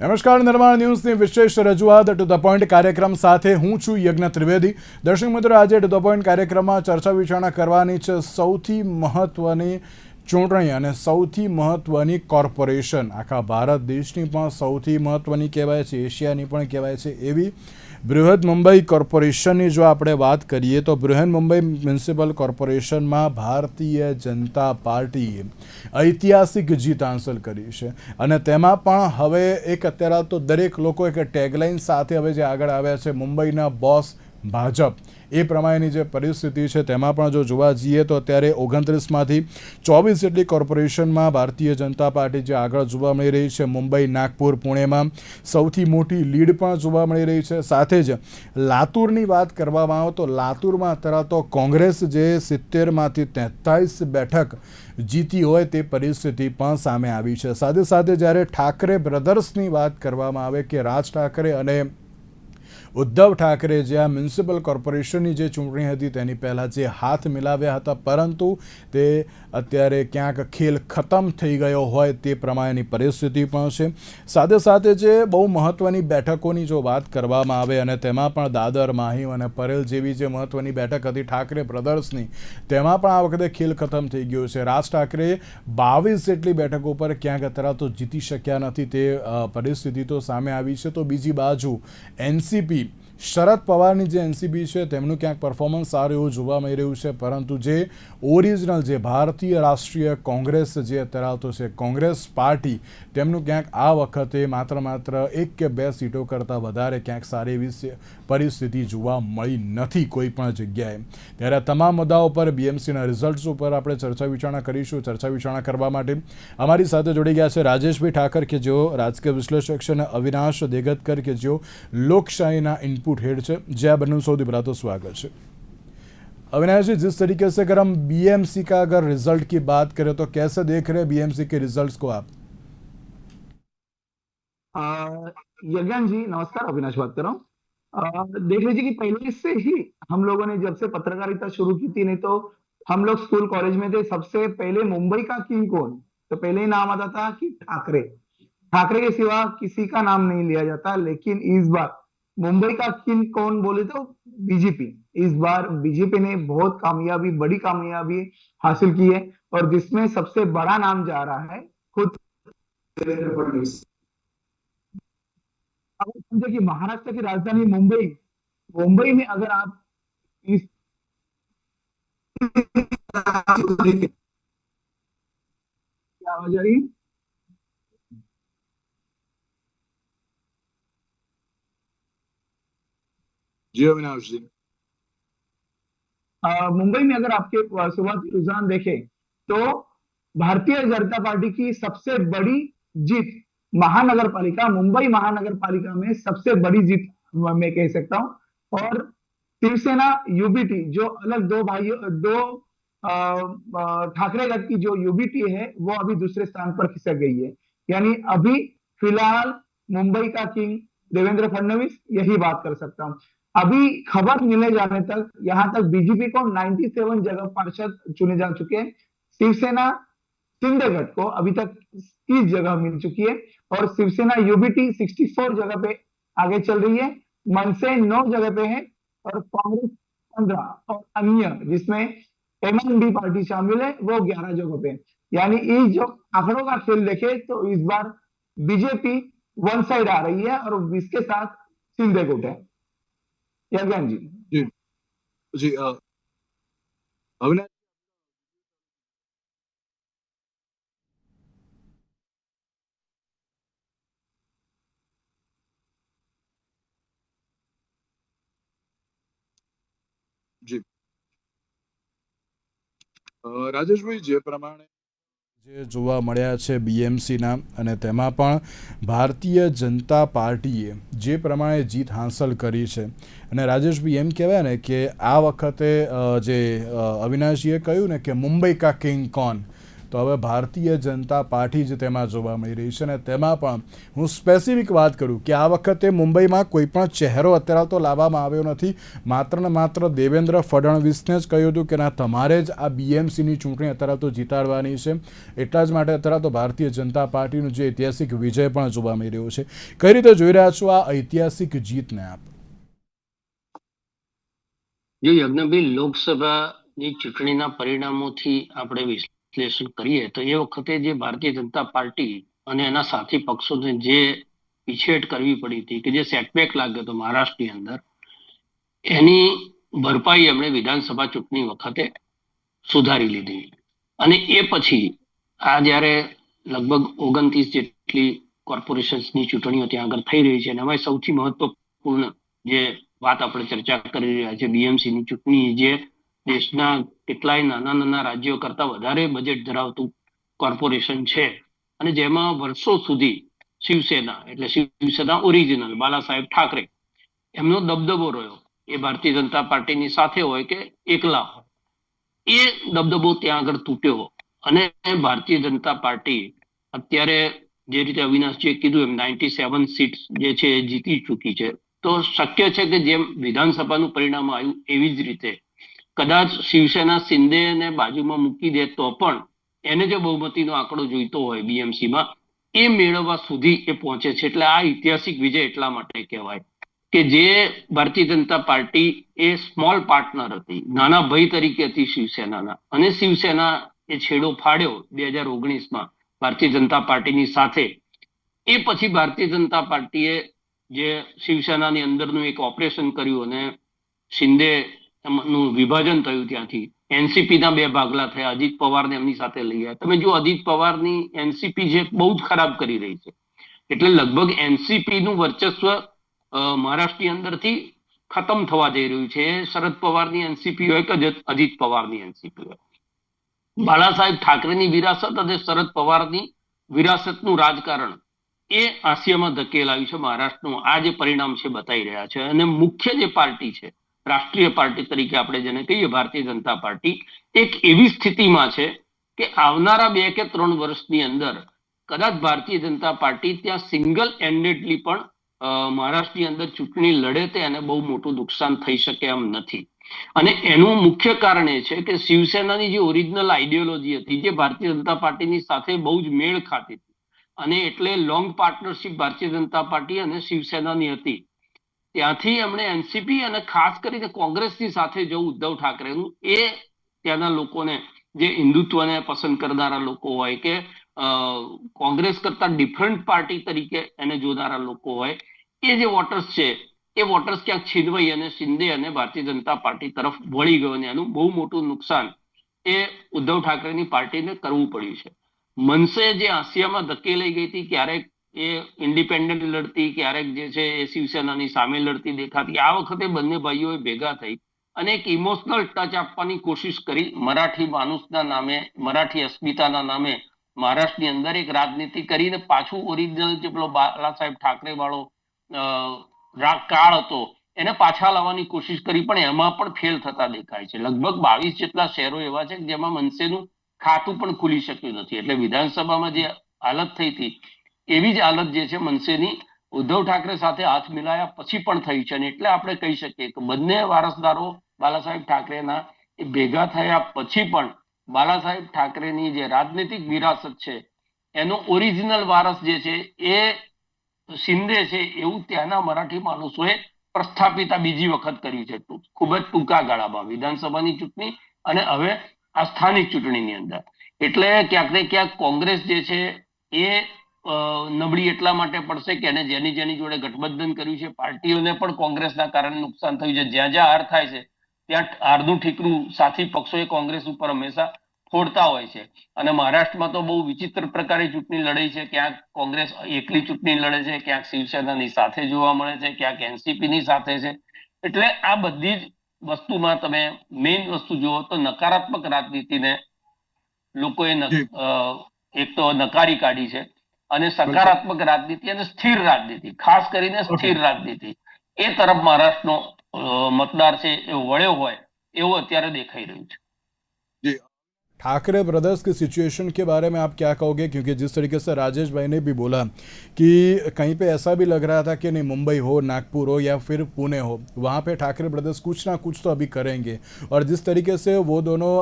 નમસ્કાર, નિર્માણ ન્યૂઝની વિશેષ રજૂઆત. ટુ ધ પોઈન્ટ કાર્યક્રમ સાથે હું છું યજ્ઞ ત્રિવેદી. દર્શક મિત્રો, આજે ટુ ધ પોઈન્ટ કાર્યક્રમમાં ચર્ચા વિચારણા કરવાની છે સૌથી મહત્વની ચૂંટણી અને સૌથી મહત્વની કોર્પોરેશન. આખા ભારત દેશની પણ સૌથી મહત્વની કહેવાય છે, એશિયાની પણ કહેવાય છે એવી બૃહદ મુંબઈ કોર્પોરેશનની જો આપણે વાત કરીએ તો બૃહદ મુંબઈ મ્યુનિસિપલ કોર્પોરેશનમાં ભારતીય જનતા પાર્ટીએ ઐતિહાસિક જીત હાંસલ કરી છે. અને તેમાં પણ હવે એક અત્યારે તો દરેક લોકો એક ટેગલાઇન સાથે હવે જે આગળ આવ્યા છે, મુંબઈના બોસ ભાજપ. એ પ્રમાણેની જે પરિસ્થિતિ છે, તેમાં પણ જો જોવા જઈએ તો અત્યારે ઓગણત્રીસમાંથી ચોવીસ જેટલી કોર્પોરેશનમાં ભારતીય જનતા પાર્ટી જે આગળ જોવા મળી રહી છે, મુંબઈ, નાગપુર, પુણેમાં સૌથી મોટી લીડ પણ જોવા મળી રહી છે. સાથે જ લાતુરની વાત કરવામાં આવે તો લાતુરમાં અત્યારે તો કોંગ્રેસ જે સિત્તેરમાંથી તેતાલીસ બેઠક જીતી હોય તે પરિસ્થિતિ પણ સામે આવી છે. સાથે સાથે જ્યારે ઠાકરે બ્રધર્સની વાત કરવામાં આવે કે રાજ ઠાકરે અને ઉદ્ધવ ઠાકરે જે આ મ્યુનિસિપલ કોર્પોરેશનની જે ચૂંટણી હતી તેની પહેલાં જે હાથ મિલાવ્યા હતા, પરંતુ તે અત્યારે ક્યાંક ખેલ ખતમ થઈ ગયો હોય તે પ્રમાણેની પરિસ્થિતિ પણ છે. સાથે સાથે જે બહુ મહત્ત્વની બેઠકોની જો વાત કરવામાં આવે અને તેમાં પણ દાદર માહિમ અને પરેલ જેવી જે મહત્ત્વની બેઠક હતી ઠાકરે બ્રધર્સની, તેમાં પણ આ વખતે ખેલ ખતમ થઈ ગયો છે. રાજ ઠાકરે બાવીસ જેટલી બેઠકો પર ક્યાંક અત્યારે તો જીતી શક્યા નથી તે પરિસ્થિતિ તો સામે આવી છે. તો બીજી બાજુ એનસીપી શરદ પવારની જે એનસીબી છે, તેમનું ક્યાંક પરફોર્મન્સ સારું એવું જોવા મળી રહ્યું છે, પરંતુ જે ઓરિજિનલ જે ભારતીય રાષ્ટ્રીય કોંગ્રેસ જે ધરાવતો છે, કોંગ્રેસ પાર્ટી, તેમનું ક્યાંક આ વખતે માત્ર માત્ર એક કે બે સીટો કરતાં વધારે ક્યાંક સારી એવી પરિસ્થિતિ જોવા મળી નથી કોઈ પણ જગ્યાએ. ત્યારે આ તમામ મુદ્દાઓ પર બીએમસીના રિઝલ્ટ્સ ઉપર આપણે ચર્ચા વિચારણા કરીશું. ચર્ચા વિચારણા કરવા માટે અમારી સાથે જોડી ગયા છે રાજેશભાઈ ઠાકર કે જેઓ રાજકીય વિશ્લેષક છે અને અવિનાશ દેગતકર કે જેઓ લોકશાહીના ઇનપુટ હેડ છે. જે આ બંને સૌથી પહેલાં સ્વાગત છે. अविनाश जी जिस तरीके से अगर हम बीएमसी का अगर रिजल्ट की बात करें तो कैसे देख रहे हैं बीएमसी के रिजल्ट्स को आप यज्ञान जी नमस्कार अविनाश बात कर देख लीजिए कि पहले से ही हम लोगों ने जब से पत्रकारिता शुरू की थी, नहीं तो हम लोग स्कूल कॉलेज में थे, सबसे पहले मुंबई का किंग कौन? तो पहले ही नाम आता था कि ठाकरे। ठाकरे के सिवा किसी का नाम नहीं लिया जाता, लेकिन इस बार मुंबई का किंग कौन बोले तो बीजेपी। इस बार बीजेपी ने बहुत कामयाबी, बड़ी कामयाबी हासिल की है, और जिसमें सबसे बड़ा नाम जा रहा है खुद देवेंद्र फडणवीस। अगर समझे कि महाराष्ट्र की राजधानी मुंबई मुंबई में अगर आप इस क्या आवाज़ आ रही जी अविनाश जी। मुंबई में अगर आपके सुबह रुझान देखें तो भारतीय जनता पार्टी की सबसे बड़ी जीत महानगर पालिका मुंबई महानगर पालिका में सबसे बड़ी जीत मैं कह सकता हूँ। और शिवसेना यूबीटी जो अलग दो भाइयों, दो ठाकरे गट की जो यूबीटी है, वो अभी दूसरे स्थान पर खिसक गई है। यानी अभी फ़िलहाल मुंबई का किंग देवेंद्र फडणवीस, यही बात कर सकता हूँ। अभी खबर मिले जाने तक, यहाँ तक बीजेपी को 97 जगह पार्षद चुने जा चुके हैं। शिवसेना गट को अभी तक 30 जगह मिल चुकी है। और शिवसेना यूबीटी 64 जगह पे आगे चल रही है, मनसे 9 जगह पे है और कांग्रेस 15 और अन्य जिसमें एमएनडी पार्टी शामिल है, वो 11 जगह पे यानी इस जो आंकड़ों का खेल देखे तो इस बार बीजेपी वन साइड आ रही है और इसके साथ सिंधे गुट है जी। जी। अविनाश રાજેશભાઈ, જે પ્રમાણે જે જોવા મળ્યા છે બીએમસીના અને તેમાં પણ ભારતીય જનતા પાર્ટીએ જે પ્રમાણે જીત હાંસલ કરી છે. અને રાજેશભાઈ, એમ કહેવાય ને કે આ વખતે જે અવિનાશજીએ કહ્યું ને કે મુંબઈ કા કિંગ કોન તો હવે ભારતીય જનતા પાર્ટી જ તેમાં જોવા મળી રહી છે અને તેમાં પણ હું સ્પેસિફિક વાત કરું કે આ વખતે મુંબઈમાં કોઈ પણ ચહેરો અત્યારે તો લાવવામાં આવ્યો નથી. માત્ર ને માત્ર દેવેન્દ્ર ફડણવીસને જ કહ્યું હતું કે ના, તમારે જ આ બીએમસીની ચૂંટણી અત્યારે તો જીતાડવાની છે. એટલા જ માટે અત્યારે તો ભારતીય જનતા પાર્ટીનું જે ઐતિહાસિક વિજય પણ જોવા મળી રહ્યો છે. કઈ રીતે જોઈ રહ્યા છો આ ઐતિહાસિક જીતને આપ? જો યજ્ઞભાઈ લોકસભાની ચૂંટણીના પરિણામોથી આપણે વિશ્લેષણ કરીએ? તો એ વખતે જે ભારતીય જનતા પાર્ટી અને એના સાથી પક્ષોને જે પીછેટ કરવી પડી હતી કે જે સેટબેક લાગ્યો હતો મહારાષ્ટ્રની અંદર, એની ભરપાઈ એમણે વિધાનસભા ચૂંટણી વખતે સુધારી લીધી. અને એ પછી, આ જ્યારે લગભગ ઓગણત્રીસ જેટલી કોર્પોરેશન્સની ચૂંટણીઓ ત્યાં આગળ થઈ રહી છે, અને એમાં સૌથી મહત્વપૂર્ણ જે વાત આપણે ચર્ચા કરી રહ્યા છે, બીએમસીની ચૂંટણી, જે દેશના કેટલાય નાના નાના રાજ્યો કરતા વધારે બજેટ ધરાવતું કોર્પોરેશન છે. અને જેમાં વર્ષો સુધી શિવસેના એટલે શિવસેના ઓરિજિનલ બાલા સાહેબ ઠાકરે એમનો દબદબો રહ્યો. એ ભારતીય જનતા પાર્ટીની સાથે હોય કે એકલા હોય. એ દબદબો ત્યાં આગળ તૂટ્યો અને ભારતીય જનતા પાર્ટી અત્યારે જે રીતે અવિનાશજીએ કીધું એમ નાઇન્ટી સેવન સીટ જે છે એ જીતી ચૂકી છે. તો શક્ય છે કે જેમ વિધાનસભાનું પરિણામ આવ્યું એવી જ રીતે કદાચ શિવસેના શિંદેને બાજુમાં મૂકી દે તો પણ એને જે બહુમતીનો આંકડો જોઈતો હોય બીએમસીમાં, એ મેળવવા સુધી એ પહોંચે છે. એટલે આ ઐતિહાસિક વિજય એટલા માટે કહેવાય કે જે ભારતીય જનતા પાર્ટી એ સ્મોલ પાર્ટનર હતી, નાના ભાઈ તરીકે હતી શિવસેનાના. અને શિવસેના એ છેડો ફાડ્યો બે હજાર ઓગણીસમાં ભારતીય જનતા પાર્ટીની સાથે. એ પછી ભારતીય જનતા પાર્ટીએ જે શિવસેનાની અંદરનું એક ઓપરેશન કર્યું અને શિંદે નું વિભાજન થયું ત્યાંથી. એનસીપી ના બે ભાગલા થયા. અજીત પવારને એમની સાથે લઈ આવ્યા તમે જો અજીત પવારની એનસીપી જે બહુ જ ખરાબ કરી રહી છે. એટલે લગભગ એનસીપી નું વર્ચસ્વ મહારાષ્ટ્રની અંદરથી ખતમ થવા જઈ રહ્યું છે. શરદ પવારની એનસીપી હોય કે અજીત પવારની એનસીપી હોય. બાળા સાહેબ ઠાકરેની વિરાસત અને શરદ પવારની વિરાસતનું રાજકારણ એ હાસ્યમાં ધકેલાયું છે મહારાષ્ટ્રનું. આ જે પરિણામ છે બતાવી રહ્યા છે. અને મુખ્ય જે પાર્ટી છે રાષ્ટ્રીય પાર્ટી તરીકે આપણે જેને કહીએ ભારતીય જનતા પાર્ટી, એક એવી સ્થિતિમાં છે કે આવનારા બે કે ત્રણ વર્ષની અંદર કદાચ ભારતીય જનતા પાર્ટી ત્યાં સિંગલ એન્ડેડલી પણ મહારાષ્ટ્રની અંદર ચૂંટણી લડે તે એને બહુ મોટું નુકસાન થઈ શકે એમ નથી. અને એનું મુખ્ય કારણ એ છે કે શિવસેનાની જે ઓરિજિનલ આઈડિયોલોજી હતી, જે ભારતીય જનતા પાર્ટીની સાથે બહુ જ મેળ ખાતી હતી. અને એટલે લોંગ પાર્ટનરશિપ ભારતીય જનતા પાર્ટી અને શિવસેનાની હતી. ત્યાંથી એમણે એનસીપી અને ખાસ કરીને કોંગ્રેસની સાથે જવું ઉદ્ધવ ઠાકરેનું એ ત્યાંના લોકોને જે હિન્દુત્વને પસંદ કરનારા લોકો હોય કે કોંગ્રેસ કરતા ડિફરન્ટ પાર્ટી તરીકે એને જોનારા લોકો હોય, એ જે વોટર્સ છે, એ વોટર્સ ક્યાંક છીનવાઈ અને શિંદે અને ભારતીય જનતા પાર્ટી તરફ વળી ગયો અને એનું બહુ મોટું નુકસાન એ ઉદ્ધવ ઠાકરેની પાર્ટીને કરવું પડ્યું છે. મનસે જે આસિયામાં ધકેલાઈ ગઈ હતી, ક્યારેક એ ઇન્ડિપેન્ડન્ટ લડતી, ક્યારેક જે છે એ શિવસેનાની સામે લડતી દેખાતી. આ વખતે બંને ભાઈઓએ ભેગા થઈ અને એક ઇમોશનલ ટચ આપવાની કોશિશ કરી. મરાઠી માનુષના નામે, મરાઠી અસ્મિતાના નામે મહારાષ્ટ્રની અંદર એક રાજનીતિ કરીને પાછું ઓરિજિનલ જે પેલો બાલા સાહેબ ઠાકરે વાળો કાળ હતો, એને પાછા લાવવાની કોશિશ કરી, પણ એમાં પણ ફેલ થતા દેખાય છે. લગભગ બાવીસ જેટલા શહેરો એવા છે જેમાં મનસેનું ખાતું પણ ખુલી શક્યું નથી. એટલે વિધાનસભામાં જે હાલત થઈ હતી એવી જ હાલત જે છે મનસેની. ઉદ્ધવ ઠાકરે સાથે હાથ મિલાયા પછી પણ થઈ છે અને એટલે આપણે કહી શકીએ કે બંને વારસદારો બાલા ઠાકરેના એ ભેગા થયા પછી પણ બાલા ઠાકરેની જે રાજનીતિક વિરાસત છે, એનો ઓરિજિનલ વારસ જે છે એ શિંદે છે એવું ત્યાંના મરાઠી માણસોએ પ્રસ્થાપિતા બીજી વખત કર્યું છે. ખૂબ જ ટૂંકા ગાળામાં વિધાનસભાની ચૂંટણી અને હવે આ સ્થાનિક ચૂંટણીની અંદર. એટલે ક્યાંક ને ક્યાંક કોંગ્રેસ જે છે એ નબળી એટલા માટે પડશે કે એને જેની જેની જોડે ગઠબંધન કર્યું છે પાર્ટીઓને પણ કોંગ્રેસના કારણે નુકસાન થયું છે. જ્યાં જ્યાં હાર થાય છે ત્યાં હારનું ઠીકરું સાથી પક્ષોએ કોંગ્રેસ ઉપર હંમેશા ફોડતા હોય છે. અને મહારાષ્ટ્રમાં તો બહુ વિચિત્ર પ્રકારે ચૂંટણી લડાઈ છે. ક્યાંક કોંગ્રેસ એકલી ચૂંટણી લડે છે ક્યાંક શિવસેનાની સાથે જોવા મળે છે ક્યાંક એનસીપી ની સાથે છે. એટલે આ બધી જ વસ્તુમાં તમે મેઇન વસ્તુ જુઓ તો નકારાત્મક રાજનીતિને લોકોએ એક તો નકારી કાઢી છે. અને સકારાત્મક રાજનીતિ અને સ્થિર રાજનીતિ ખાસ કરીને સ્થિર રાજનીતિ. એ તરફ મહારાષ્ટ્રનો મતદાર છે એ વળ્યો હોય એવું અત્યારે દેખાઈ રહ્યું છે. ठाकरे ब्रदर्स की सिचुएशन के बारे में आप क्या कहोगे? क्योंकि जिस तरीके से राजेश भाई ने भी बोला कि कहीं पे ऐसा भी लग रहा था कि नहीं, मुंबई हो, नागपुर हो या फिर पुणे हो, वहाँ पे ठाकरे ब्रदर्स कुछ ना कुछ तो अभी करेंगे। और जिस तरीके से वो दोनों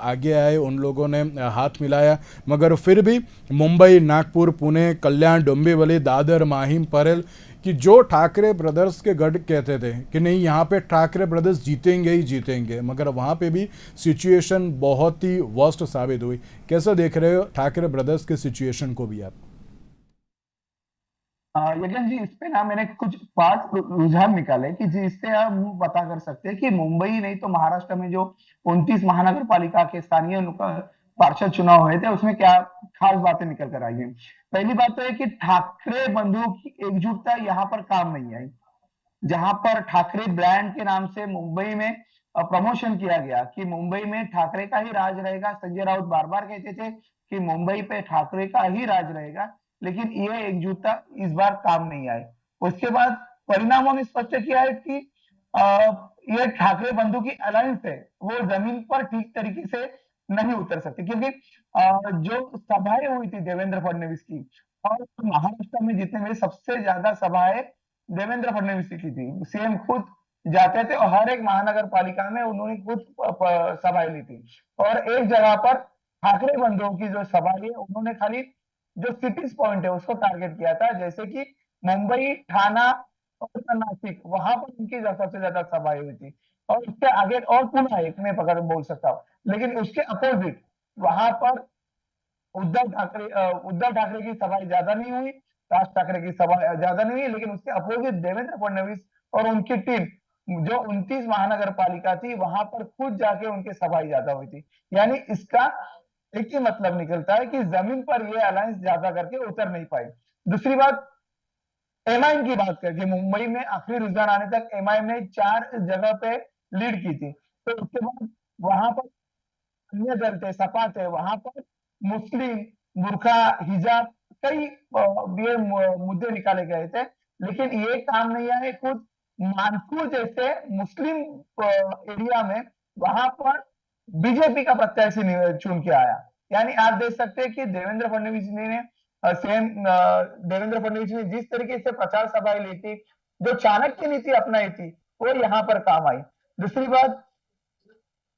आगे आए, उन लोगों ने हाथ मिलाया, मगर फिर भी मुंबई, नागपुर, पुणे, कल्याण डोंबिवली दादर, माहिम, परेल कि जो ठाकरे ब्रदर्स के गढ़ कहते थे कि नहीं, यहाँ पे ठाकरे ब्रदर्स जीतेंगे ही जीतेंगे, मगर वहाँ पे भी सिचुएशन बहुत ही वर्स्ट साबित हुई। कैसे देख रहे हो ठाकरे ब्रदर्स के सिचुएशन को भी आप? यज्ञ जी, इस पे ना मैंने कुछ पाँच रुझान निकाले कि जिससे हम पता कर सकते हैं कि मुंबई नहीं तो महाराष्ट्र में जो 29 महानगर पालिका के स्थानीय पार्षद चुनाव हुए थे उसमें क्या खास बातें निकल कर आई हैं? पहली बात तो है कि ठाकरे बंधुओं की एकजुटता यहाँ पर काम नहीं आई। जहाँ पर ठाकरे ब्रांड के नाम से मुंबई में प्रमोशन किया गया कि मुंबई में ठाकरे का ही राज रहेगा। संजय राउत बार बार कहते थे कि मुंबई पे ठाकरे का ही राज रहेगा लेकिन यह एकजुटता इस बार काम नहीं आए उसके बाद परिणामों ने स्पष्ट किया है कि अ, ये ठाकरे बंधु की अलायंस है। वो ज़मीन पर ठीक तरीके से नहीं उतर सकती। क्योंकि जो सभाएँ हुई थी देवेंद्र फडणवीस की, और महाराष्ट्र में जितने में सबसे ज़्यादा सभाएँ देवेंद्र फडणवीस की थी सीएम खुद जाते थे और हर एक महानगर पालिका में उन्होंने खुद सभाएँ ली थी। और एक जगह पर ठाकरे बंधुओं की जो सभा है उन्होंने खाली जो सिटीज़ पॉइंट है उसको टारगेट किया था, जैसे कि मुंबई थाना और नासिक वहाँ पर उनकी सबसे ज़्यादा सभाएँ हुई थी। और उसके आगे और पुनः एक मैं पकड़ बोल सकता हूँ। लेकिन उसके अपोजिट वहाँ पर उद्धव ठाकरे उद्धव ठाकरे की सभाएँ ज़्यादा नहीं हुई, राज ठाकरे की सभा ज़्यादा नहीं हुई, लेकिन उसके अपोजिट देवेंद्र फडणवीस और उनकी टीम जो 29 महानगर पालिका थी, वहाँ पर खुद जाके उनके सभाएँ ज़्यादा हुई थी। यानी इसका एक ही मतलब निकलता है कि ज़मीन पर ये अलायंस ज़्यादा करके उतर नहीं पाई। दूसरी बात एमआईएम की बात करके मुंबई में आखिरी रुझान आने तक एमआईएम ने चार जगह पे लीड की थी। तो उसके बाद वहाँ पर अन्य दल थे, सपा थे, वहाँ पर मुस्लिम बुरखा हिजाब कई ये मुद्दे निकाले गए थे। लेकिन ये काम नहीं आए, खुद मानपुर जैसे मुस्लिम एरिया में वहाँ पर बीजेपी का प्रत्याशी चुन के आया। यानी आप देख सकते हैं कि देवेंद्र फडणवीस जी ने सेम देवेंद्र फडणवीस ने जिस तरीके से प्रचार सभाएँ ली थी जो चाणक्य नीति अपनाई थी, वो यहाँ पर काम आई। दूसरी बात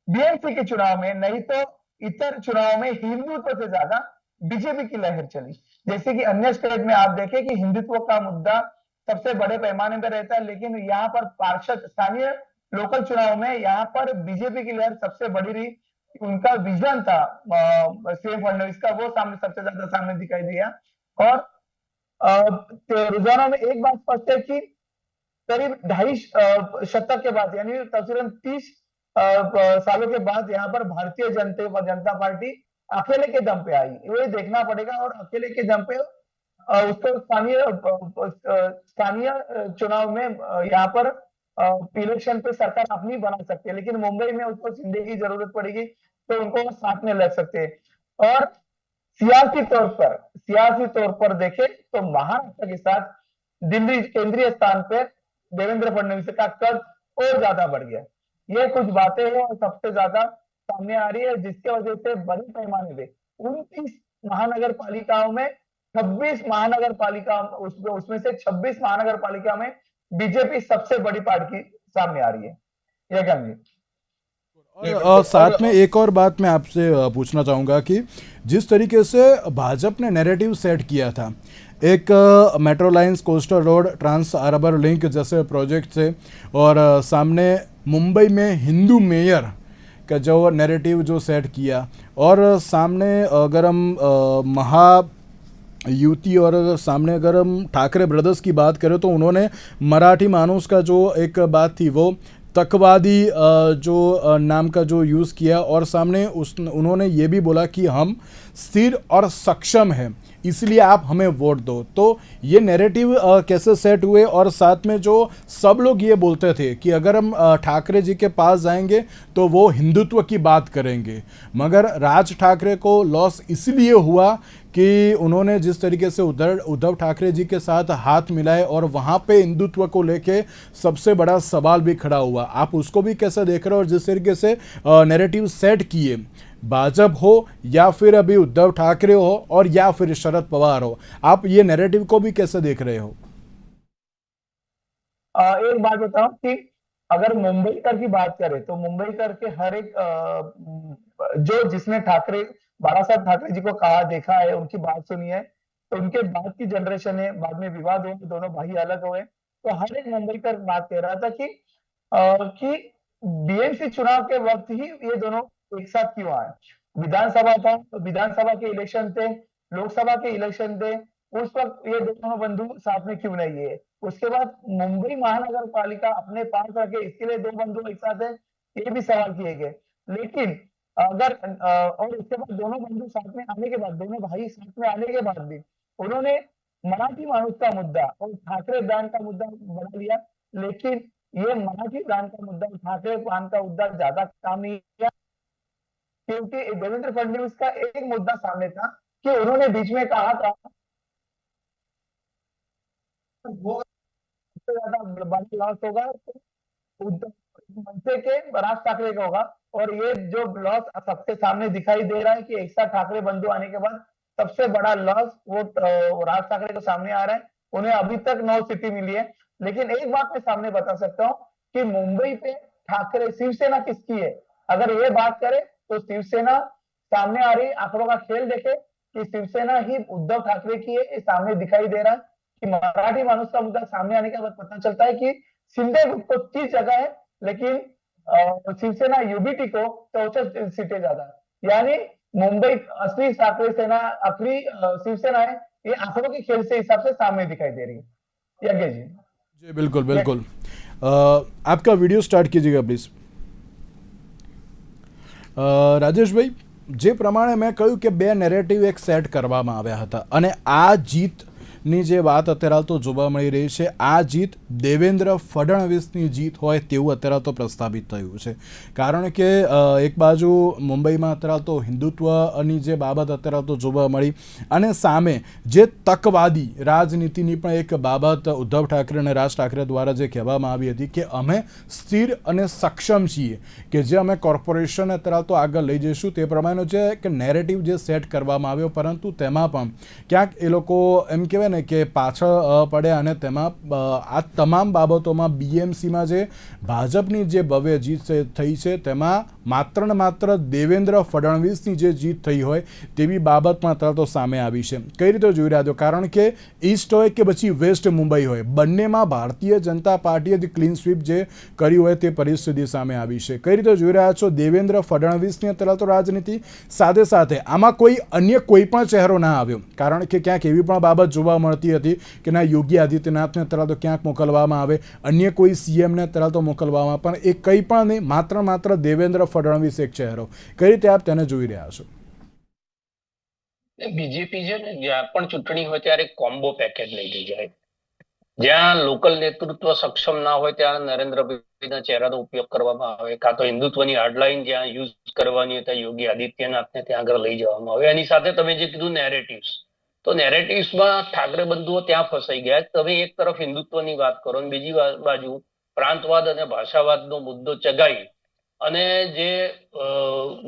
बीएमसी के चुनाव में, नहीं तो इतर चुनाव में हिंदुत्व से ज़्यादा बीजेपी की लहर चली। जैसे कि अन्य स्टेट में आप देखें कि हिंदुत्व का मुद्दा सबसे बड़े पैमाने पर रहता है, लेकिन यहाँ पर पार्षद, स्थानीय लोकल चुनाव में यहाँ पर बीजेपी की लहर सबसे बड़ी रही। उनका विजन था सीएम फडणवीस का, वो सामने सबसे ज़्यादा सामने दिखाई दिया। और तो रुझानों में एक बात स्पष्ट है कि करीब ढाई शतक के बाद, यानी तकरीबन तीस सालों के बाद यहाँ पर भारतीय जनता जनता पार्टी अकेले के दम पे आई। ये देखना पड़ेगा और अकेले के दम पे उसको स्थानीय स्थानीय चुनाव में यहाँ पर इलेक्शन पे सरकार अपनी बना सकती है। लेकिन मुंबई में उसको शिंदे की ज़रूरत पड़ेगी तो उनको साथ में लग सकते हैं। और सियासी तौर पर, सियासी तौर पर देखें तो महाराष्ट्र के साथ दिल्ली केंद्रीय स्थान पर देवेंद्र फडणवीस का कद और ज़्यादा बढ़ गया। ये कुछ बातें हैं और सबसे ज़्यादा सामने आ रही है, जिसके वजह से बड़े पैमाने पे उनतीस महानगर पालिकाओं में 26 महानगर पालिका उसमें उसमें से 26 महानगर पालिका में बीजेपी सबसे बड़ी पार्टी सामने आ रही है। ये क्या जी और और साथ में एक और बात मैं आपसे पूछना चाहूँगा कि जिस तरीके से भाजपा ने नैरेटिव सेट किया था एक metro lines coastal road trans harbour link जैसे प्रोजेक्ट थे और सामने मुंबई में हिंदू मेयर का जो नैरेटिव जो सेट किया और सामने अगर हम महा युति और सामने अगर हम ठाकरे ब्रदर्स की बात करें तो उन्होंने मराठी मानुस का जो एक बात थी वो तकवादी जो नाम का जो यूज़ किया और सामने उस, उन्होंने ये भी बोला कि हम स्थिर और सक्षम हैं। इसलिए आप हमें वोट दो। तो ये नैरेटिव कैसे सेट हुए और साथ में जो सब लोग ये बोलते थे कि अगर हम ठाकरे जी के पास जाएँगे तो वो हिंदुत्व की बात करेंगे। मगर राज ठाकरे को लॉस इसलिए हुआ कि उन्होंने जिस तरीके से उधर, उद्धव ठाकरे जी के साथ हाथ मिलाए और वहाँ पे हिंदुत्व को लेके सबसे बड़ा सवाल भी खड़ा हुआ। आप उसको भी कैसे देख रहे हो और जिस तरीके से नैरेटिव सेट किए। भाजपा हो या फिर अभी उद्धव ठाकरे हो और या फिर शरद पवार हो। आप ये नैरेटिव को भी कैसे देख रहे हो? अ, एक बात बताऊँ कि अगर मुंबई कर की बात करें तो मुंबई कर के हर एक अ, जो जिसने ठाकरे बाला साहब ठाकरे जी को कहा देखा है उनकी बात सुनी है तो उनके बाद की जनरेशन है बाद में विवाद हुए दोनों भाई अलग हुए तो हर एक मुंबई कर बात कह रहा था कि अ, कि बीएमसी चुनाव के वक्त ही ये दोनों एक साथ क्यों आए विधानसभा था तो विधानसभा के इलेक्शन थे, लोकसभा के इलेक्शन थे, उस वक्त ये दोनों बंधु साथ में क्यों नहीं है? उसके बाद मुंबई महानगर पालिका अपने पास रखे, इसके लिए दो बंधु एक साथ है, ये भी सवाल किए गए। लेकिन अगर और उसके बाद दोनों बंधु साथ में आने के बाद, दोनों भाई साथ में आने के बाद भी उन्होंने मराठी माणूस का मुद्दा और ठाकरे ब्रांड का मुद्दा बना लिया। लेकिन ये मराठी ब्रांड का मुद्दा ठाकरे ब्रांड का मुद्दा ज़्यादा काम नहीं किया। क्योंकि देवेंद्र फडणवीस का एक मुद्दा सामने था कि उन्होंने बीच में कहा था वो सबसे ज़्यादा बड़ा लॉस होगा ठाकरे का होगा। और ये जो लॉस दिखाई दे रहा है कि एक साथ ठाकरे बंधु आने के बाद सबसे बड़ा लॉस वो राज ठाकरे को सामने आ रहा है। उन्हें अभी तक नौ सीटें मिली है। लेकिन एक बात मैं सामने बता सकता हूँ कि मुंबई पे ठाकरे, शिवसेना किसकी है? अगर ये बात करें तो शिवसेना सामने आ रही आंकड़ों का खेल देखे कि शिवसेना ही उद्धव ठाकरे की है सामने दिखाई दे रहा है कि मराठी मानुस का मुद्दा सामने आने के बाद पता चलता है कि शिंदे ग्रुप को तीस जगह है लेकिन शिवसेना यूबीटी को चौसठ सीटें ज़्यादा है। यानी मुंबई असली ठाकरे सेना असली शिवसेना है ये आंकड़ों के खेल से हिसाब से सामने दिखाई दे रही है। यज्ञ जी। जी बिल्कुल बिल्कुल। आ, आपका वीडियो स्टार्ट कीजिएगा प्लीज़ રાજેશભાઈ, જે પ્રમાણે મેં કહ્યું કે બે નેરેટિવ એક સેટ કરવામાં આવ્યા હતા અને આ જીતની જે વાત અત્યારે હાલ તો જોવા મળી રહી છે, આ જીત દેવેન્દ્ર ફડણવીસની જીત હોય તેવું અત્યારે તો પ્રસ્થાપિત થયું છે. કારણ કે એક બાજુ મુંબઈમાં અત્યારે તો હિન્દુત્વની જે બાબત અત્યારે તો જોવા મળી અને સામે જે તકવાદી રાજનીતિની પણ એક બાબત ઉદ્ધવ ઠાકરે અને રાજ ઠાકરે દ્વારા જે કહેવામાં આવી હતી કે અમે સ્થિર અને સક્ષમ છીએ કે જે અમે કોર્પોરેશન અત્યારે તો આગળ લઈ જઈશું તે પ્રમાણેનો જે કે નેરેટિવ જે સેટ કરવામાં આવ્યો, પરંતુ તેમાં પણ ક્યાંક એ લોકો એમ કહેવાય ને કે પાછળ પડે અને તેમાં આ તમામ બાબતોમાં બીએમસીમાં જે ભાજપની જે ભવ્ય જીત થઈ છે, તેમાં માત્ર ને માત્ર દેવેન્દ્ર ફડણવીસની જે જીત થઈ હોય તેવી બાબત અત્યારે તો સામે આવી છે. કઈ રીતે જોઈ રહ્યા છો? કારણ કે ઈસ્ટ હોય કે પછી વેસ્ટ મુંબઈ હોય, બંનેમાં ભારતીય જનતા પાર્ટીએ જ ક્લીન સ્વીપ જે કરી હોય તે પરિસ્થિતિ સામે આવી છે. કઈ રીતે જોઈ રહ્યા છો? દેવેન્દ્ર ફડણવીસની અત્યારે તો રાજનીતિ સાથે સાથે આમાં કોઈ અન્ય કોઈ પણ ચહેરો ના આવ્યો. કારણ કે ક્યાંક એવી પણ બાબત જોવા મળતી હતી કે ના, યોગી આદિત્યનાથને અત્યારે તો ક્યાંક મોકલવામાં આવે, અન્ય કોઈ સીએમને અત્યારે તો મોકલવામાં પણ એ કંઈ પણ નહીં, માત્ર માત્ર દેવેન્દ્ર ફડણવીસ એક ચહેરો. કઈ રીતે આપ તેને જોઈ રહ્યા છો? બીજેપી છે ને, જ્યાં પણ ચૂંટણી હોય ત્યારે કોમ્બો પેકેજ લઈ જાય જ્યાં લોકલ નેતૃત્વ સક્ષમ ના હોય ત્યાં નરેન્દ્રભાઈના ચહેરાનો ઉપયોગ કરવામાં આવે, કાં તો હિન્દુત્વની હાર્ડલાઇન જ્યાં યુઝ કરવાની હોય ત્યાં યોગી આદિત્યનાથને ત્યાં આગળ લઈ જવામાં આવે. એની સાથે તમે જે કીધું નેરેટિવ્સ તો નેરેટિવ્સમાં ઠાકરે બંધુઓ ત્યાં ફસાઈ ગયા. તમે એક તરફ હિન્દુત્વની વાત કરો અને બીજી બાજુ પ્રાંતવાદ અને ભાષાવાદનો મુદ્દો ચગાવી અને જે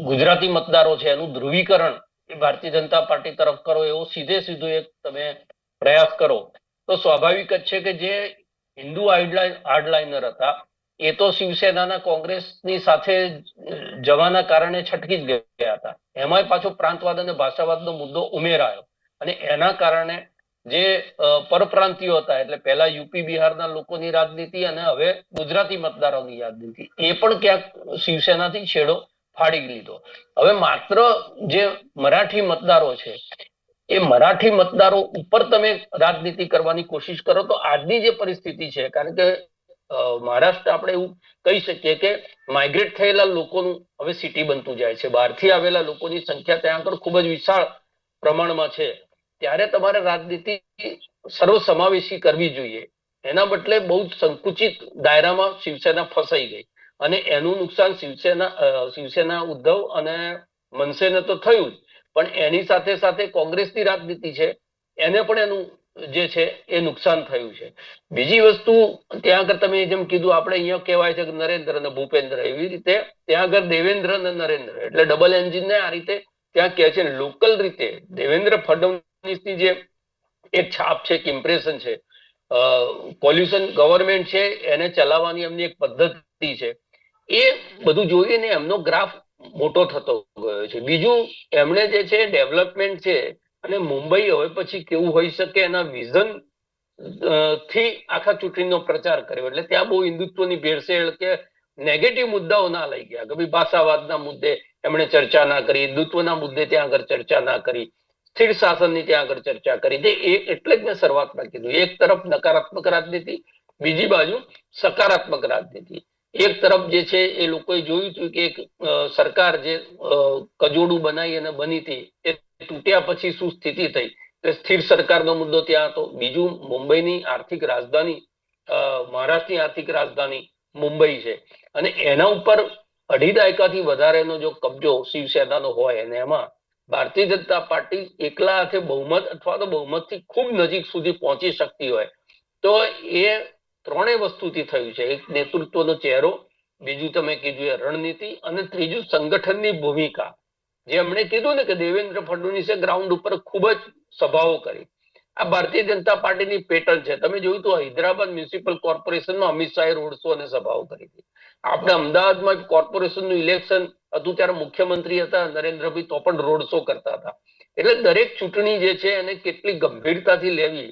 ગુજરાતી મતદારો છે એનું ધ્રુવીકરણ એ ભારતીય જનતા પાર્ટી તરફ કરો એવો સીધે સીધો એક તમે પ્રયાસ કરો, તો સ્વાભાવિક જ છે કે જે હિન્દુ હાર્ડલાઇનર હતા, એ તો શિવસેનાના કોંગ્રેસની સાથે જવાના કારણે છટકી જ ગયા હતા. એમાંય પાછો પ્રાંતવાદ અને ભાષાવાદનો મુદ્દો ઉમેરાયો. અને એના કારણે જે પરપ્રાંતિયો હતા, એટલે પહેલા યુપી બિહારના લોકોની રાજનીતિ અને હવે ગુજરાતી મતદારોની રાજનીતિ, એ પણ ક્યાંક શિવસેનાથી છેડો ફાડી લીધો. હવે માત્ર જે મરાઠી મતદારો છે, એ મરાઠી મતદારો ઉપર તમે રાજનીતિ કરવાની કોશિશ કરો તો આજની જે પરિસ્થિતિ છે, કારણ કે મહારાષ્ટ્ર આપણે એવું કહી શકીએ કે માઇગ્રેટ થયેલા લોકોનું હવે સિટી બનતું જાય છે. બહારથી આવેલા લોકોની સંખ્યા ત્યાં આગળ ખૂબ જ વિશાળ પ્રમાણમાં છે. ત્યારે તમારે રાજનીતિ સર્વસમાવેશી કરવી જોઈએ. એના બદલે બહુ સંકુચિત દાયરામાં શિવસેના ફસાઈ ગઈ. અને એનું નુકસાન શિવસેના શિવસેના ઉદ્ધવ અને મનસેને તો થયું જ. પણ એની સાથે સાથે કોંગ્રેસની રાજનીતિ છે, એને પણ એનું જે છે એ નુકસાન થયું છે. બીજી વસ્તુ, ત્યાં આગળ તમે જેમ કીધું, આપણે અહીંયા કહેવાય છે કે નરેન્દ્ર અને ભૂપેન્દ્ર. એવી રીતે ત્યાં આગળ દેવેન્દ્ર અને નરેન્દ્ર. એટલે ડબલ એન્જિન ને આ રીતે ત્યાં કહે છે લોકલ રીતે દેવેન્દ્ર ફડણવીસની જે એક છાપ છે કે ઇમ્પ્રેશન છે પોલ્યુશન ગવર્મેન્ટ છે, એને ચલાવવાની એમની એક પદ્ધતિ છે. એ બધું જોઈને એમનો ગ્રાફ મોટો થતો ગયો છે. બીજું, એમણે જે છે ડેવલપમેન્ટ છે, અને મુંબઈ હવે પછી કેવું હોઈ શકે એના વિઝનથી આખા ચૂંટણીનો પ્રચાર કર્યો. એટલે ત્યાં બહુ હિન્દુત્વની ભેળસેળ કે નેગેટિવ મુદ્દાઓ ના લઈ ગયા. કે ભાઈ ભાષાવાદના મુદ્દે એમણે ચર્ચા ના કરી, હિન્દુત્વના મુદ્દે ત્યાં આગળ ચર્ચા ના કરી. સ્થિર શાસનની ત્યાં આગળ ચર્ચા કરી તે એ એટલે જ મેં શરૂઆતમાં કીધું. એક તરફ નકારાત્મક રાજનીતિ, બીજી બાજુ સકારાત્મક રાજનીતિ. એક તરફ જે છે એ લોકોએ જોયું હતું કે એક સરકાર જે કજોડું બનાવી અને બની હતી, એ તૂટ્યા પછી શું સ્થિતિ થઈ? એટલે સ્થિર સરકારનો મુદ્દો ત્યાં હતો. બીજું મુંબઈની આર્થિક રાજધાની મહારાષ્ટ્રની આર્થિક રાજધાની મુંબઈ છે. અને એના ઉપર અઢી દાયકાથી વધારેનો જો કબજો શિવસેનાનો હોય અને એમાં ભારતીય જનતા પાર્ટી એકલા હાથે બહુમત અથવા તો બહુમતથી ખૂબ નજીક સુધી પહોંચી શકતી હોય, તો એ ત્રણેય વસ્તુથી થયું છે. એક નેતૃત્વનો ચહેરો, બીજું તમે કીધું એ રણનીતિ અને ત્રીજું સંગઠનની ભૂમિકા. જે એમણે કીધું ને કે દેવેન્દ્ર ફડણવીસે ગ્રાઉન્ડ ઉપર ખૂબ જ સભાઓ કરી. આ ભારતીય જનતા પાર્ટીની પેટર્ન છે. તમે જોયું તો હૈદરાબાદ મ્યુનિસિપલ કોર્પોરેશનમાં અમિત શાહે રોડ શો અને સભાઓ કરી હતી. આપણે અમદાવાદમાં કોર્પોરેશનનું ઇલેક્શન હતું ત્યારે મુખ્યમંત્રી હતા, નરેન્દ્રભાઈ, તો પણ રોડ શો કરતા હતા. એટલે દરેક ચૂંટણી જે છે એને કેટલી ગંભીરતાથી લેવી,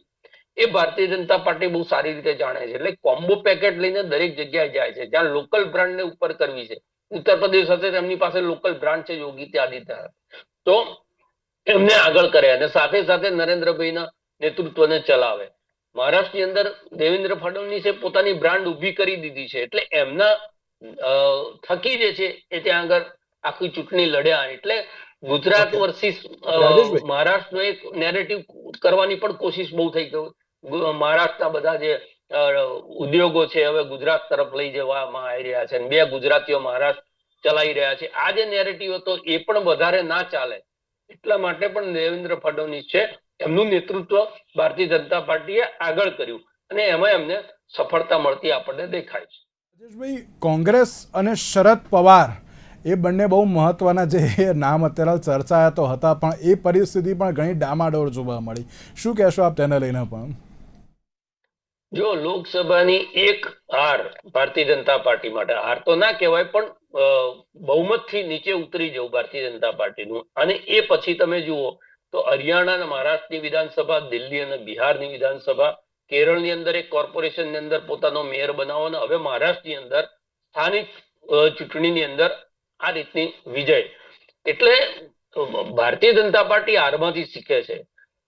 એ ભારતીય જનતા પાર્ટી બહુ સારી રીતે જાણે છે. એટલે કોમ્બો પેકેટ લઈને દરેક જગ્યાએ જાય છે. જ્યાં લોકલ બ્રાન્ડને ઉપર કરવી છે. ઉત્તર પ્રદેશ હશે તો એમની પાસે લોકલ બ્રાન્ડ છે, યોગી આદિત્યનાથ તો એમને આગળ કરે અને સાથે સાથે નરેન્દ્રભાઈના નેતૃત્વને ચલાવે. મહારાષ્ટ્રની અંદર દેવેન્દ્ર ફડણવીસે પોતાની બ્રાન્ડ ઊભી કરી દીધી છે. એટલે એમના થકી જે છે એ ત્યાં આગળ આખી ચૂંટણી લડ્યા એટલે ગુજરાત વર્સિસ. મહારાષ્ટ્રનો એક નેરેટિવ કરવાની પણ કોશિશ બહુ થઈ ગઈ. મહારાષ્ટ્રના બધા જે ઉદ્યોગો છે હવે ગુજરાત તરફ લઈ જવામાં આવી રહ્યા છે બે ગુજરાતીઓ મહારાષ્ટ્ર ચલાવી રહ્યા છે. આ જે નેરેટિવ હતો એ પણ વધારે ના ચાલે. એટલા માટે પણ દેવેન્દ્ર ફડણવીસ છે એમનું નેતૃત્વ ભારતીય જનતા પાર્ટીએ આગળ કર્યું અને એમાં એમને સફળતા મળતી આપણને દેખાય છે. રાજેશભાઈ, કોંગ્રેસ અને શરદ પવાર એ બંને બહુ મહત્વના જે નામ અત્યારે ચર્ચાયા તો હતા, પણ એ પરિસ્થિતિ પણ ઘણી ડામાડોળ જોવા મળી. શું કહેશો આપ તેને લઈને પણ? જો લોકસભાની એક હાર ભારતીય જનતા પાર્ટી માટે, હાર તો ના કહેવાય, પણ બહુમતથી નીચે ઉતરી જવું ભારતીય જનતા પાર્ટીનું. અને એ પછી તમે જુઓ તો હરિયાણા અને મહારાષ્ટ્રની વિધાનસભા, દિલ્હી અને બિહારની વિધાનસભા કેરળની અંદર એક કોર્પોરેશનની અંદર પોતાનો મેયર બનાવો અને હવે મહારાષ્ટ્રની અંદર સ્થાનિક ચૂંટણીની અંદર આ રીતની વિજય. એટલે ભારતીય જનતા પાર્ટી હારમાંથી શીખે છે.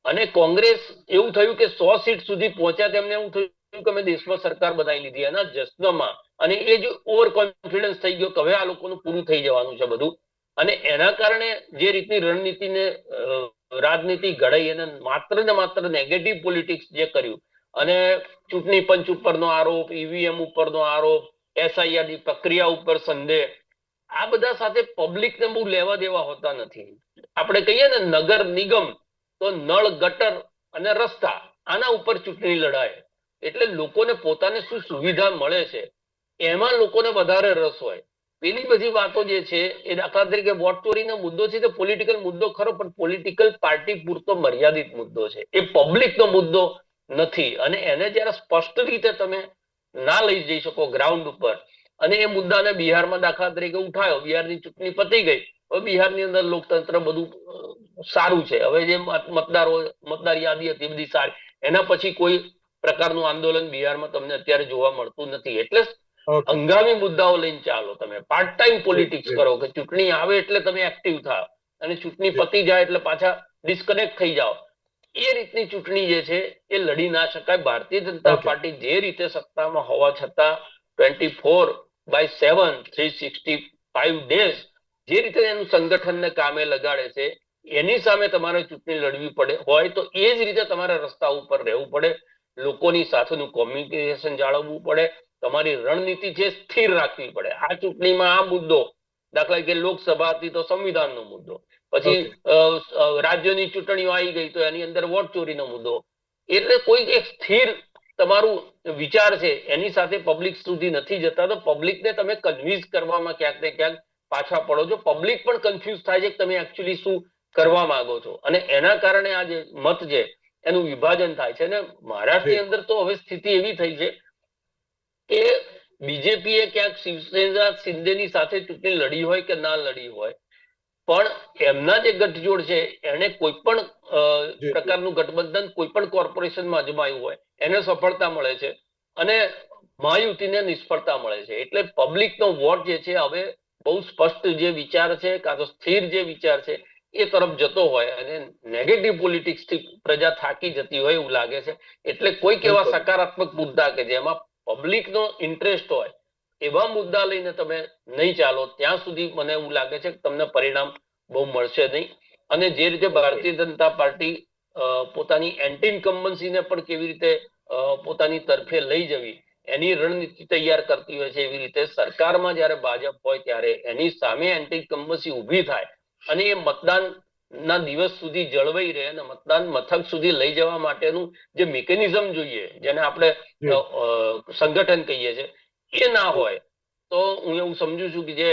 અને કોંગ્રેસ એવું થયું કે સો સીટ સુધી પહોંચ્યા તેમને એવું થયું કે અમે દેશમાં સરકાર બનાવી લીધી. એના જશ્નમાં અને એ જ ઓવર કોન્ફિડન્સ થઈ ગયો કે હવે આ લોકોનું પૂરું થઈ જવાનું છે બધું. અને એના કારણે જે રીતની રણનીતિને રાજનીતિ ઘડાઈ અને માત્ર ને માત્ર નેગેટિવ પોલિટિક્સ જે કર્યું અને ચૂંટણી પંચ ઉપરનો આરોપ ઈવીએમ ઉપરનો આરોપ એસઆઈઆરની પ્રક્રિયા ઉપર સંદેહ, આ બધા સાથે પબ્લિકને બહુ લેવા દેવા હોતા નથી. આપણે કહીએ ને નગર નિગમ તો નળ, ગટર અને રસ્તા આના ઉપર ચૂંટણી લડાય. એટલે લોકોને પોતાને શું સુવિધા મળે છે? એમાં લોકોને વધારે રસ હોય. પેલી બધી વાતો જે છે, એ દાખલા તરીકે વોટ ચોરીનો મુદ્દો છે તે પોલિટિકલ મુદ્દો ખરો, પણ પોલિટિકલ પાર્ટી પૂરતો મર્યાદિત મુદ્દો છે. એ પબ્લિકનો મુદ્દો નથી. અને એને જ્યારે સ્પષ્ટ રીતે તમે ના લઈ જઈ શકો ગ્રાઉન્ડ ઉપર અને એ મુદ્દાને બિહારમાં દાખલા તરીકે ઉઠાયો બિહારની ચૂંટણી પતી ગઈ હવે બિહારની અંદર લોકતંત્ર બધું સારું છે. હવે જે મતદારો મતદાર યાદી હતી બધી સારી. એના પછી કોઈ પ્રકારનું આંદોલન બિહારમાં તમને અત્યારે જોવા મળતું નથી. એટલે. હંગામી મુદ્દાઓ લઈને ચાલો તમે. પાર્ટ ટાઈમ પોલિટિક્સ કરો કે ચૂંટણી આવે એટલે તમે એક્ટિવ થાવ અને ચૂંટણી પતી જાય એટલે પાછા ડિસ્કનેક્ટ થઈ જાઓ. એ રીતની ચૂંટણી જે છે એ લડી ના શકાય. ભારતીય જનતા પાર્ટી જે રીતે સત્તામાં હોવા છતાં twenty four by seven three sixty five days જે રીતે એનું સંગઠનને કામે લગાડે છે એની સામે તમારે ચૂંટણી લડવી પડે. હોય તો એ જ રીતે તમારે રસ્તા ઉપર રહેવું પડે. લોકોની સાથેનું કોમ્યુનિકેશન જાળવવું પડે. તમારી રણનીતિ છે સ્થિર રાખવી પડે. આ ચૂંટણીમાં આ મુદ્દો દાખલા કે લોકસભા હતી તો સંવિધાનનો મુદ્દો. પછી રાજ્યની ચૂંટણીઓ આવી ગઈ તો એની અંદર વોટ ચોરીનો મુદ્દો. એટલે કોઈ એક સ્થિર તમારું વિચાર છે એની સાથે પબ્લિક સુધી નથી જતા તો પબ્લિકને તમે કન્વિન્સ કરવામાં ક્યાંક ને ક્યાંક પાછા પડો છો. પબ્લિક પણ કન્ફ્યુઝ થાય છે કે તમે એકચ્યુઅલી શું કરવા માંગો છો. અને એના કારણે આ જે મત છે એનું વિભાજન થાય છે. અને મહારાષ્ટ્રની અંદર તો હવે સ્થિતિ એવી થઈ છે કે બીજેપીએ ક્યાંક શિવસેના શિંદેની સાથે ચૂંટણી લડી હોય કે ના લડી હોય પણ એમના જે ગઠજોડ છે એને કોઈ પણ પ્રકારનું ગઠબંધન કોઈ પણ કોર્પોરેશનમાં અજમાયું હોય એને સફળતા મળે છે અને મહાયુતિને નિષ્ફળતા મળે છે. એટલે પબ્લિકનો વોટ જે છે હવે બહુ સ્પષ્ટ જે વિચાર છે કાં તો સ્થિર જે વિચાર છે એ તરફ જતો હોય અને નેગેટિવ પોલિટિક્સથી પ્રજા થાકી જતી હોય એવું લાગે છે. એટલે કોઈક એવા સકારાત્મક મુદ્દા કે જેમાં પબ્લિકનો ઇન્ટરેસ્ટ હોય એવા મુદ્દા લઈને તમે નહીં ચાલો ત્યાં સુધી મને એવું લાગે છે કે તમને પરિણામ બહુ મળશે નહીં. અને જે રીતે ભારતીય જનતા પાર્ટી પોતાની એન્ટી ઇન્કમ્બન્સીને પણ કેવી રીતે પોતાની તરફે લઈ જવી એની રણનીતિ તૈયાર કરતી હોય છે એવી રીતે સરકારમાં જ્યારે ભાજપ હોય ત્યારે એની સામે એન્ટી ઇન્કમ્બન્સી ઊભી થાય અને એ મતદાન ના દિવસ સુધી જળવાઈ રહે અને મતદાન મથક સુધી લઈ જવા માટેનું જે મિકેનિઝમ જોઈએ જેને આપણે સંગઠન કહીએ છીએ એ ના હોય તો હું એવું સમજુ છું કે જે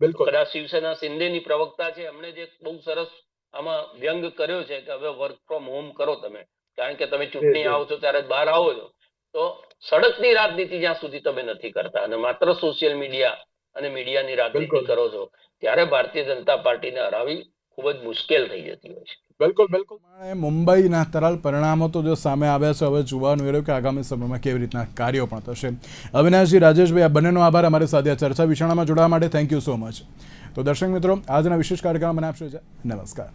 બિલકુલ. કદાચ શિવસેના શિંદેની પ્રવક્તા છે એમણે જે બહુ સરસ આમાં વ્યંગ કર્યો છે કે હવે વર્ક ફ્રોમ હોમ કરો તમે. કારણ કે તમે ચૂંટણી આવો છો ત્યારે બહાર આવો છો. તો સડકની રાજનીતિ જ્યાં સુધી તમે નથી કરતા અને માત્ર સોશિયલ મીડિયા અને મીડિયાની રાજનીતિ કરો છો ત્યારે ભારતીય જનતા પાર્ટીને હરાવી ખૂબ જ મુશ્કેલ થઈ જતી હોય છે. બિલકુલ બિલકુલ. મુંબઈના તરાલ પરિણામો તો જો સામે આવ્યા છે હવે જોવાનું એ રહ્યું કે આગામી સમયમાં કેવી રીતના કાર્યો પણ થશે. અવિનાશજી રાજેશભાઈ આ બંનેનો આભાર અમારી સાથે આ ચર્ચા વિચારણામાં જોડાવા માટે. થેન્ક યુ સો મચ તો દર્શક મિત્રો આજના વિશેષ કાર્યક્રમ મને આપશો છે નમસ્કાર.